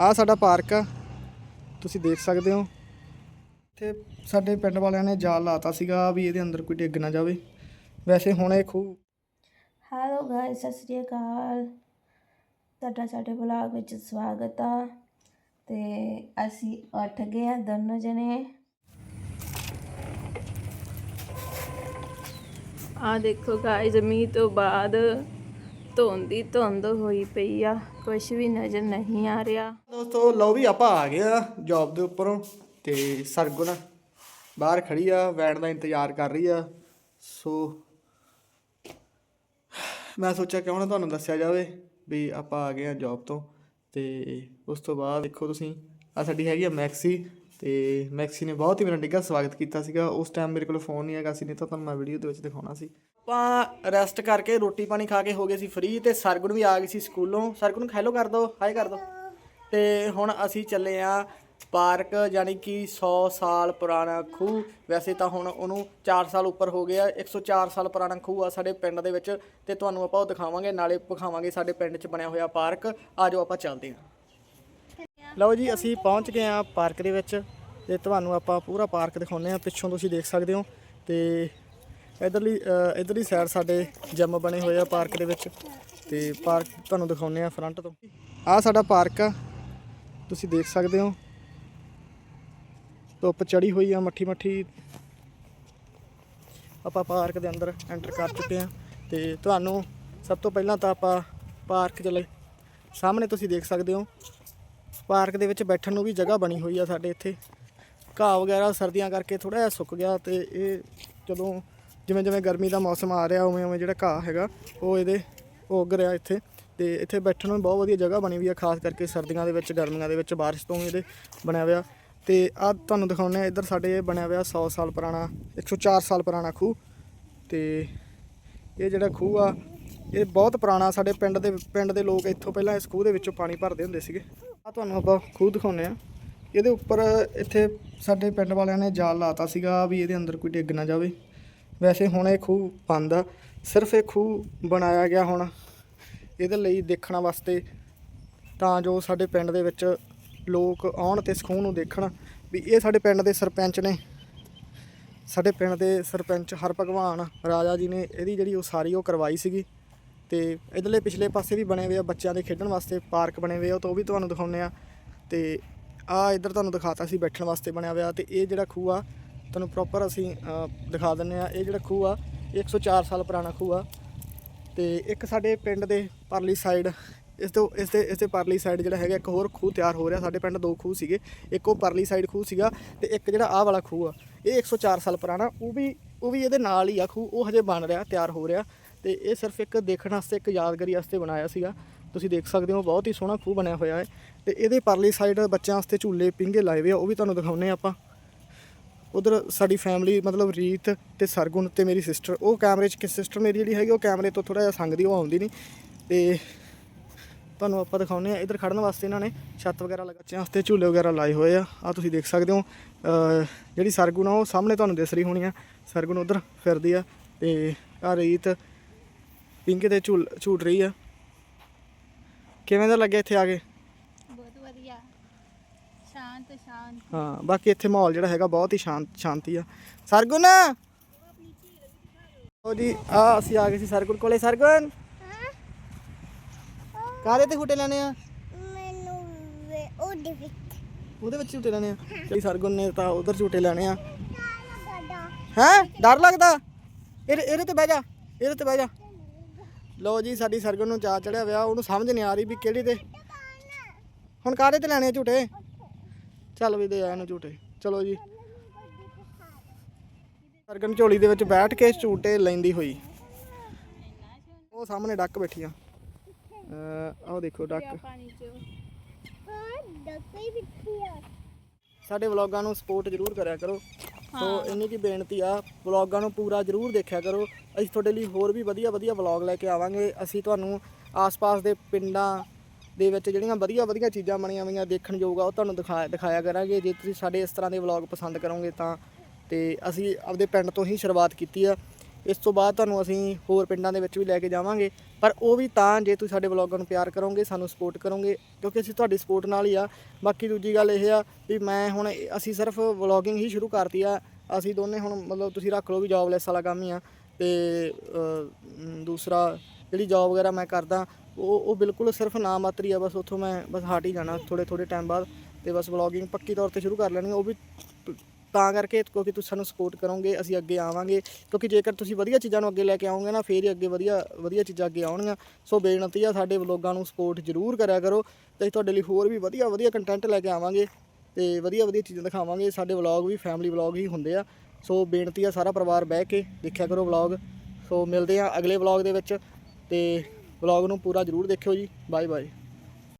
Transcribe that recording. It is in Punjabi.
ਆ ਸਾਡਾ ਪਾਰਕ ਆ। ਤੁਸੀਂ ਦੇਖ ਸਕਦੇ ਹੋ। ਇੱਥੇ ਸਾਡੇ ਪਿੰਡ ਵਾਲਿਆਂ ਨੇ ਜਾਲ ਲਾਤਾ ਸੀਗਾ ਵੀ ਇਹਦੇ ਅੰਦਰ ਕੋਈ ਡਿੱਗ ਨਾ ਜਾਵੇ। ਵੈਸੇ ਹੁਣ ਇਹ ਖੂਹ ਹੈਲੋ ਗਾਇਸ ਸਤਿ ਸ੍ਰੀ ਅਕਾਲ। ਤੁਹਾਡਾ ਸਾਡੇ ਵਲੌਗ ਵਿੱਚ ਸਵਾਗਤ ਆ। ਤੇ ਅਸੀਂ ਉੱਠ ਗਏ ਆ ਦੋਨੋਂ ਜਣੇ। ਆ ਦੇਖੋ ਗਾਇਸ ਮੀਂਹ ਤੋਂ ਬਾਅਦ ਧੁੰਦ ਦੀ ਧੁੰਦ ਹੋਈ ਪਈ ਆ ਕੁਝ ਵੀ ਨਜ਼ਰ ਨਹੀਂ ਆ ਰਿਹਾ। ਦੋਸਤੋ, ਲਓ ਵੀ ਆਪਾਂ ਆ ਗਏ ਆ ਜੌਬ ਦੇ ਉੱਪਰੋਂ ਤੇ ਸਰਗੁਣ ਬਾਹਰ ਖੜੀ ਆ ਵੈਨ ਦਾ ਇੰਤਜ਼ਾਰ ਕਰ ਰਹੀ ਆ। ਸੋ ਮੈਂ ਸੋਚਿਆ ਕਿਉਂ ਨਾ ਤੁਹਾਨੂੰ ਦੱਸਿਆ ਜਾਵੇ ਵੀ ਆਪਾਂ ਆ ਗਏ ਆ ਜੌਬ ਤੋਂ ਤੇ ਉਸ ਤੋਂ ਬਾਅਦ ਦੇਖੋ ਤੁਸੀਂ ਆ ਸਾਡੀ ਹੈਗੀ ਆ ਮੈਕਸੀ ਤੇ ਮੈਕਸੀ ਨੇ ਬਹੁਤ ਹੀ ਮੇਰਾ ਨਿੱਘਾ ਸਵਾਗਤ ਕੀਤਾ ਸੀਗਾ। ਉਸ ਟਾਈਮ ਮੇਰੇ ਕੋਲ ਫੋਨ ਨਹੀਂ ਹੈਗਾ ਸੀ, ਨਹੀਂ ਤਾਂ ਤੁਹਾਨੂੰ ਮੈਂ ਵੀਡੀਓ ਦੇ ਵਿੱਚ ਦਿਖਾਉਣਾ ਸੀ। ਆਪਾਂ ਰੈਸਟ ਕਰਕੇ ਰੋਟੀ ਪਾਣੀ ਖਾ ਕੇ ਹੋ ਗਏ ਸੀ ਫ੍ਰੀ ਤੇ ਸਰਗੁਣ ਵੀ ਆ ਗਈ ਸੀ ਸਕੂਲੋਂ। ਸਰਗੁਣ ਹੈਲੋ ਕਰ ਦੋ ਹਾਈ ਕਰ ਦੋ। ਤੇ ਹੁਣ ਅਸੀਂ ਚੱਲੇ ਆ ਪਾਰਕ ਯਾਨੀ ਕਿ 100 ਸਾਲ ਪੁਰਾਣਾ ਖੂਹ। ਵੈਸੇ ਤਾਂ ਹੁਣ ਉਹਨੂੰ 4 ਸਾਲ ਉੱਪਰ ਹੋ ਗਿਆ 104 ਸਾਲ ਪੁਰਾਣਾ ਖੂਹ ਆ ਸਾਡੇ ਪਿੰਡ ਦੇ ਵਿੱਚ। ਤੇ ਤੁਹਾਨੂੰ ਆਪਾਂ ਉਹ ਦਿਖਾਵਾਂਗੇ, ਨਾਲੇ ਵਿਖਾਵਾਂਗੇ ਸਾਡੇ ਪਿੰਡ 'ਚ ਬਣਿਆ ਹੋਇਆ ਪਾਰਕ। ਆਜੋ ਆਪਾਂ ਚੱਲਦੇ ਹਾਂ ਲਓ ਜੀ, ਅਸੀਂ ਪਹੁੰਚ ਗਏ ਆ ਪਾਰਕ ਦੇ ਵਿੱਚ। ਤੇ ਤੁਹਾਨੂੰ ਆਪਾਂ ਪੂਰਾ ਪਾਰਕ ਦਿਖਾਉਂਦੇ ਆ, ਪਿੱਛੋਂ ਤੁਸੀਂ ਦੇਖ ਸਕਦੇ ਹੋ। ਤੇ ਇਧਰਲੀ ਇਧਰਲੀ ਸਾਈਡ ਸਾਡੇ ਜਿਮ ਬਣੇ ਹੋਏ ਆ ਪਾਰਕ ਦੇ ਵਿੱਚ। ਤੇ ਪਾਰਕ ਤੁਹਾਨੂੰ ਦਿਖਾਉਂਦੇ ਆ ਫਰੰਟ ਤੋਂ। ਆ ਸਾਡਾ ਪਾਰਕ ਆ। ਤੁਸੀਂ ਦੇਖ ਸਕਦੇ ਹੋ। ਧੁੱਪ ਚੜੀ ਹੋਈ ਆ, ਮੱਠੀ ਮੱਠੀ। ਆਪਾਂ ਪਾਰਕ ਦੇ ਅੰਦਰ ਐਂਟਰ ਕਰ ਚੁੱਕੇ ਆ। ਤੇ ਤੁਹਾਨੂੰ ਸਭ ਤੋਂ ਪਹਿਲਾਂ ਤਾਂ ਆਪਾਂ ਪਾਰਕ ਦੇ ਸਾਹਮਣੇ ਤੁਸੀਂ ਦੇਖ ਸਕਦੇ ਹੋ। ਪਾਰਕ ਦੇ ਵਿੱਚ ਬੈਠਣ ਨੂੰ ਵੀ ਜਗ੍ਹਾ ਬਣੀ ਹੋਈ ਆ ਸਾਡੇ ਇੱਥੇ। ਘਾਹ ਵਗੈਰਾ ਸਰਦੀਆਂ ਕਰਕੇ ਥੋੜਾ ਜਿਹਾ ਸੁੱਕ ਗਿਆ ਤੇ ਇਹ ਜਦੋਂ ਜਿਵੇਂ ਜਿਵੇਂ ਗਰਮੀ ਦਾ ਮੌਸਮ ਆ ਰਿਹਾ, ਉਵੇਂ ਉਵੇਂ ਜਿਹੜਾ ਘਾਹ ਹੈਗਾ, ਉਹ ਇਹਦੇ ਉੱਗ ਰਿਹਾ ਇੱਥੇ। ਤੇ ਇੱਥੇ ਬੈਠਣ ਨੂੰ ਬਹੁਤ ਵਧੀਆ ਜਗ੍ਹਾ ਬਣੀ ਹੋਈ ਆ, ਖਾਸ ਕਰਕੇ ਸਰਦੀਆਂ ਦੇ ਵਿੱਚ, ਗਰਮੀਆਂ ਦੇ ਵਿੱਚ ਬਾਰਿਸ਼ ਤੋਂ ਇਹਦੇ ਬਣਿਆ ਹੋਇਆ। ਤੇ ਆ ਤੁਹਾਨੂੰ ਦਿਖਾਉਂਦੇ ਆ ਇੱਧਰ ਸਾਡੇ ਇਹ ਬਣਿਆ ਹੋਇਆ 100 ਸਾਲ ਪੁਰਾਣਾ 104 ਸਾਲ ਪੁਰਾਣਾ ਖੂਹ। ਤੇ ਇਹ ਜਿਹੜਾ ਖੂਹ ਆ, ਇਹ ਬਹੁਤ ਪੁਰਾਣਾ, ਸਾਡੇ ਪਿੰਡ ਦੇ ਪਿੰਡ ਦੇ ਲੋਕ ਇੱਥੋਂ ਪਹਿਲਾਂ ਇਸ ਖੂਹ ਦੇ ਵਿੱਚੋਂ ਪਾਣੀ ਭਰਦੇ ਹੁੰਦੇ ਸੀਗੇ। ਆ ਤੁਹਾਨੂੰ ਆਪਾਂ ਖੂਹ ਦਿਖਾਉਂਦੇ ਆ ਇਹਦੇ ਉੱਪਰ ਇੱਥੇ ਸਾਡੇ ਪਿੰਡ ਵਾਲਿਆਂ ਨੇ ਜਾਲ ਲਾਤਾ ਸੀਗਾ, ਵੀ ਇਹਦੇ ਅੰਦਰ ਕੋਈ ਡਿੱਗ ਨਾ ਜਾਵੇ। ਵੈਸੇ ਹੁਣ ਇਹ ਖੂਹ ਬੰਦ ਆ। ਸਿਰਫ ਇਹ ਖੂਹ ਬਣਾਇਆ ਗਿਆ ਹੁਣ ਇਹਦੇ ਲਈ ਦੇਖਣ ਵਾਸਤੇ ਤਾਂ ਜੋ ਸਾਡੇ ਪਿੰਡ ਦੇ ਵਿੱਚ ਲੋਕ ਆਉਣ ਤੇ ਇਸ ਖੂਹ ਨੂੰ ਦੇਖਣ ਵੀ ਇਹ ਸਾਡੇ ਪਿੰਡ ਦੇ ਸਰਪੰਚ ਨੇ। ਸਾਡੇ ਪਿੰਡ ਦੇ ਸਰਪੰਚ ਹਰ ਭਗਵਾਨ ਰਾਜਾ ਜੀ ਨੇ ਇਹਦੀ ਜਿਹੜੀ ਉਸਾਰੀ ਉਹ ਕਰਵਾਈ ਸੀਗੀ ਤੇ ਇਧਰਲੇ ਪਿਛਲੇ ਪਾਸੇ ਵੀ ਬਣੇ ਹੋਏ ਆ ਬੱਚਿਆਂ ਦੇ ਖੇਡਣ ਵਾਸਤੇ, ਪਾਰਕ ਬਣੇ ਹੋਏ ਆ ਤਾਂ ਉਹ ਵੀ ਤੁਹਾਨੂੰ ਦਿਖਾਉਂਦੇ ਆ। ਤੇ ਆ ਇੱਧਰ ਤੁਹਾਨੂੰ ਦਿਖਾਤਾ ਸੀ ਬੈਠਣ ਵਾਸਤੇ ਬਣਿਆ ਹੋਇਆ ਤੇ ਇਹ ਜਿਹੜਾ ਖੂਹ ਆ ਤੁਹਾਨੂੰ ਪ੍ਰੋਪਰ ਅਸੀਂ ਦਿਖਾ ਦਿੰਨੇ ਆ ਇਹ ਜਿਹੜਾ ਖੂਹ ਆ, ਇਹ 104 ਸਾਲ ਪੁਰਾਣਾ ਖੂਹ ਆ। ਤੇ ਇੱਕ ਸਾਡੇ ਪਿੰਡ ਦੇ ਪਰਲੀ ਸਾਈਡ ਇਸ ਤੋਂ, ਇਸ ਦੇ ਇਸ ਦੇ ਪਰਲੀ ਸਾਈਡ ਜਿਹੜਾ ਹੈਗਾ, ਇੱਕ ਹੋਰ ਖੂਹ ਤਿਆਰ ਹੋ ਰਿਹਾ। ਸਾਡੇ ਪਿੰਡ ਦੋ ਖੂਹ ਸੀਗੇ। ਇੱਕ ਉਹ ਪਰਲੀ ਸਾਈਡ ਖੂਹ ਸੀਗਾ ਤੇ ਇੱਕ ਜਿਹੜਾ ਆਹ ਵਾਲਾ ਖੂਹ ਆ, ਇਹ 104 ਸਾਲ ਪੁਰਾਣਾ। ਉਹ ਵੀ ਉਹ ਵੀ ਇਹਦੇ ਨਾਲ ਹੀ ਆ ਖੂਹ। ਉਹ ਹਜੇ ਬਣ ਰਿਹਾ, ਤਿਆਰ ਹੋ ਰਿਹਾ। ਤੇ ਇਹ ਸਿਰਫ ਇੱਕ ਦੇਖਣ ਵਾਸਤੇ, ਇੱਕ ਯਾਦਗਾਰੀ ਵਾਸਤੇ ਬਣਾਇਆ ਸੀਗਾ। ਤੁਸੀਂ ਦੇਖ ਸਕਦੇ ਹੋ, ਬਹੁਤ ਹੀ ਸੋਹਣਾ ਖੂਹ ਬਣਿਆ ਹੋਇਆ ਹੈ। ਤੇ ਇਹਦੇ ਪਰਲੀ ਸਾਈਡ ਬੱਚਿਆਂ ਵਾਸਤੇ ਝੂਲੇ, ਪਿੰਗੇ ਲਾਏ ਹੋਏ ਆ, ਉਹ ਵੀ ਤੁਹਾਨੂੰ ਦਿਖਾਉਨੇ ਆ ਆਪਾਂ। ਉਧਰ ਸਾਡੀ ਫੈਮਿਲੀ ਮਤਲਬ ਰੀਤ ਤੇ ਸਰਗੁਣ ਤੇ ਮੇਰੀ ਸਿਸਟਰ ਉਹ ਕੈਮਰੇ 'ਚ ਕਿ ਸਿਸਟਰ ਮੇਰੀ ਜਿਹੜੀ ਹੈਗੀ, ਉਹ ਕੈਮਰੇ ਤੋਂ ਥੋੜਾ ਜਿਹਾ ਸੰਗਦੀ ਉਹ ਆਉਂਦੀ ਨਹੀਂ। ਤੇ ਤੁਹਾਨੂੰ ਆਪਾਂ ਦਿਖਾਉਂਦੇ ਆ ਇੱਧਰ ਖੜਨ ਵਾਸਤੇ ਇਹਨਾਂ ਨੇ ਛੱਤ ਵਗੈਰਾ ਲਗਾ ਬੱਚਿਆਂ ਵਾਸਤੇ ਝੂਲੇ ਵਗੈਰਾ ਲਾਏ ਹੋਏ ਆ। ਆ ਤੁਸੀਂ ਦੇਖ ਸਕਦੇ ਹੋ ਜਿਹੜੀ ਸਰਗੁਣ ਆ, ਉਹ ਸਾਹਮਣੇ ਤੁਹਾਨੂੰ ਦਿਸ ਰਹੀ ਹੋਣੀ ਆ। ਸਰਗੁਣ ਉਧਰ ਫਿਰਦੀ ਆ ਤੇ ਆ ਰੀਤ ਪਿੰਕੇ ਤੇ ਝੂਲ ਝੂਟ ਰਹੀ ਆ। ਕਿਵੇਂ ਦਾ ਲੱਗਿਆ ਇੱਥੇ ਆ ਕੇ? ਸ਼ਾਂਤ ਸ਼ਾਂਤ। ਹਾਂ ਬਾਕੀ ਇੱਥੇ ਮਾਹੌਲ ਜਿਹੜਾ ਹੈਗਾ ਬਹੁਤ ਹੀ ਸ਼ਾਂਤ ਸ਼ਾਂਤੀ ਆ। ਸਰਗੁਣ! ਉਹ ਜੀ ਆ ਅਸੀਂ ਆ ਗਏ ਸੀ ਸਰਗੁਣ ਕੋਲੇ। ਸਰਗੁਣ! ਕਾਹਦੇ ਤੇ ਝੂਟੇ ਲੈਣੇ ਆ? ਮੈਨੂੰ ਉਹਦੇ ਵਿੱਚ। ਉਹਦੇ ਵਿੱਚ ਝੂਟੇ ਲੈਣੇ ਆ। ਜਿਹੜੀ ਸਰਗੁਣ ਨੇ ਤਾਂ ਉਧਰ ਝੂਟੇ ਲੈਣੇ ਆ। ਸਾਡਾ ਹੈ? ਡਰ ਲੱਗਦਾ? ਇਹਦੇ ਇਹਦੇ ਤੇ ਬਹਿ ਜਾ ਇਹਦੇ ਤੇ ਬਹਿ ਜਾ। ਲਓ ਜੀ ਸਾਡੀ ਸਰਗੁਣ ਨੂੰ ਜਾ ਚੜਿਆ ਵਿਆ ਉਹਨੂੰ ਸਮਝ ਨਹੀਂ ਆ ਰਹੀ ਵੀ ਕਿਹੜੀ ਤੇ। ਹੁਣ ਕਾਹਦੇ ਤੇ ਲੈਣੇ ਆ ਝੂਟੇ? ਚੱਲ ਵੀ ਦੇ ਆ ਇਹਨੂੰ ਝੂਟੇ ਚਲੋ ਜੀ। ਸਰਗੁਣ ਝੋਲੀ ਦੇ ਵਿੱਚ ਬੈਠ ਕੇ ਝੂਟੇ ਲੈਂਦੀ ਹੋਈ। ਉਹ ਸਾਹਮਣੇ ਡੱਕ ਬੈਠੀ ਆ। ਆਹ ਦੇਖੋ ਡੱਕ। ਸਾਡੇ ਵਲੌਗਾਂ ਨੂੰ ਸਪੋਰਟ ਜ਼ਰੂਰ ਕਰਿਆ ਕਰੋ। ਸੋ ਇੰਨੀ ਕੀ ਬੇਨਤੀ ਆ ਵਲੌਗਾਂ ਨੂੰ ਪੂਰਾ ਜ਼ਰੂਰ ਦੇਖਿਆ ਕਰੋ। ਅਸੀਂ ਤੁਹਾਡੇ ਲਈ ਹੋਰ ਵੀ ਵਧੀਆ ਵਧੀਆ ਵਲੌਗ ਲੈ ਕੇ ਆਵਾਂਗੇ। ਅਸੀਂ ਤੁਹਾਨੂੰ ਆਸ-ਪਾਸ ਦੇ ਪਿੰਡਾਂ ਦੇ ਵਿੱਚ ਜਿਹੜੀਆਂ ਵਧੀਆ ਵਧੀਆ ਚੀਜ਼ਾਂ ਬਣੀਆਂ ਹੋਈਆਂ ਦੇਖਣ ਯੋਗ ਆ, ਉਹ ਤੁਹਾਨੂੰ ਦਿਖਾ ਦਿਖਾਇਆ ਕਰਾਂਗੇ। ਜੇ ਤੁਸੀਂ ਸਾਡੇ ਇਸ ਤਰ੍ਹਾਂ ਦੇ ਵਲੌਗ ਪਸੰਦ ਕਰੋਗੇ ਤਾਂ, ਤੇ ਅਸੀਂ ਆਪਦੇ ਪਿੰਡ ਤੋਂ ਹੀ ਸ਼ੁਰੂਆਤ ਕੀਤੀ ਆ। ਇਸ ਤੋਂ ਬਾਅਦ ਤੁਹਾਨੂੰ ਅਸੀਂ ਹੋਰ ਪਿੰਡਾਂ ਦੇ ਵਿੱਚ ਵੀ ਲੈ ਕੇ ਜਾਵਾਂਗੇ। ਪਰ ਉਹ ਵੀ ਤਾਂ ਜੇ ਤੁਸੀਂ ਸਾਡੇ ਵਲੌਗਾਂ ਨੂੰ ਪਿਆਰ ਕਰੋਗੇ, ਸਾਨੂੰ ਸਪੋਰਟ ਕਰੋਗੇ, ਕਿਉਂਕਿ ਅਸੀਂ ਤੁਹਾਡੀ ਸਪੋਰਟ ਨਾਲ ਹੀ ਆ। ਬਾਕੀ ਦੂਜੀ ਗੱਲ ਇਹ ਆ ਵੀ ਮੈਂ ਹੁਣ ਅਸੀਂ ਸਿਰਫ ਵਲੌਗਿੰਗ ਹੀ ਸ਼ੁਰੂ ਕਰਤੀ ਆ। ਅਸੀਂ ਦੋਨੇ ਹੁਣ ਮਤਲਬ ਤੁਸੀਂ ਰੱਖ ਲਓ ਵੀ ਜੌਬਲੈਸ ਵਾਲਾ ਕੰਮ ਹੀ ਆ। ਤੇ ਦੂਸਰਾ ਜਿਹੜੀ ਜੌਬ ਵਗੈਰਾ ਮੈਂ ਕਰਦਾ ਉਹ ਉਹ ਬਿਲਕੁਲ ਸਿਰਫ ਨਾ ਮਾਤਰੀ ਆ, ਬਸ ਉੱਥੋਂ ਮੈਂ ਬਸ ਹਟ ਹੀ ਜਾਣਾ ਥੋੜੇ ਥੋੜੇ ਟਾਈਮ ਬਾਅਦ ਤੇ ਬਸ ਵਲੌਗਿੰਗ ਪੱਕੀ ਤੌਰ ਤੇ ਸ਼ੁਰੂ ਕਰ ਲੈਣੀ ਉਹ ਵੀ ਤਾਂ ਕਰਕੇ ਕਿਉਂਕਿ ਤੁਸੀਂ ਸਾਨੂੰ ਸਪੋਰਟ ਕਰੋਗੇ, ਅਸੀਂ ਅੱਗੇ ਆਵਾਂਗੇ ਕਿਉਂਕਿ ਜੇਕਰ ਤੁਸੀਂ ਵਧੀਆ ਚੀਜ਼ਾਂ ਨੂੰ ਅੱਗੇ ਲੈ ਕੇ ਆਓਗੇ ਨਾ, ਫੇਰ ਹੀ ਅੱਗੇ ਵਧੀਆ ਵਧੀਆ ਚੀਜ਼ਾਂ ਅੱਗੇ ਆਉਣਗੀਆਂ। ਸੋ ਬੇਨਤੀ ਆ ਸਾਡੇ ਵਲੋਗਾਂ ਨੂੰ ਸਪੋਰਟ ਜ਼ਰੂਰ ਕਰਿਆ ਕਰੋ ਤੇ ਅਸੀਂ ਤੁਹਾਡੇ ਲਈ ਹੋਰ ਵੀ ਵਧੀਆ ਵਧੀਆ ਕੰਟੈਂਟ ਲੈ ਕੇ ਆਵਾਂਗੇ ਤੇ ਵਧੀਆ ਵਧੀਆ ਚੀਜ਼ਾਂ ਦਿਖਾਵਾਂਗੇ। ਸਾਡੇ ਵਲੌਗ ਵੀ ਫੈਮਿਲੀ ਵਲੌਗ ਹੀ ਹੁੰਦੇ ਆ। ਸੋ ਬੇਨਤੀ ਆ ਸਾਰਾ ਪਰਿਵਾਰ ਬਹਿ ਕੇ ਦੇਖਿਆ ਕਰੋ ਵਲੌਗ ਸੋ ਮਿਲਦੇ ਆ ਅਗਲੇ ਵਲੌਗ ਦੇ ਵਿੱਚ ਤੇ ਵਲੌਗ ਨੂੰ ਪੂਰਾ ਜ਼ਰੂਰ ਦੇਖਿਓ ਜੀ। Bye bye.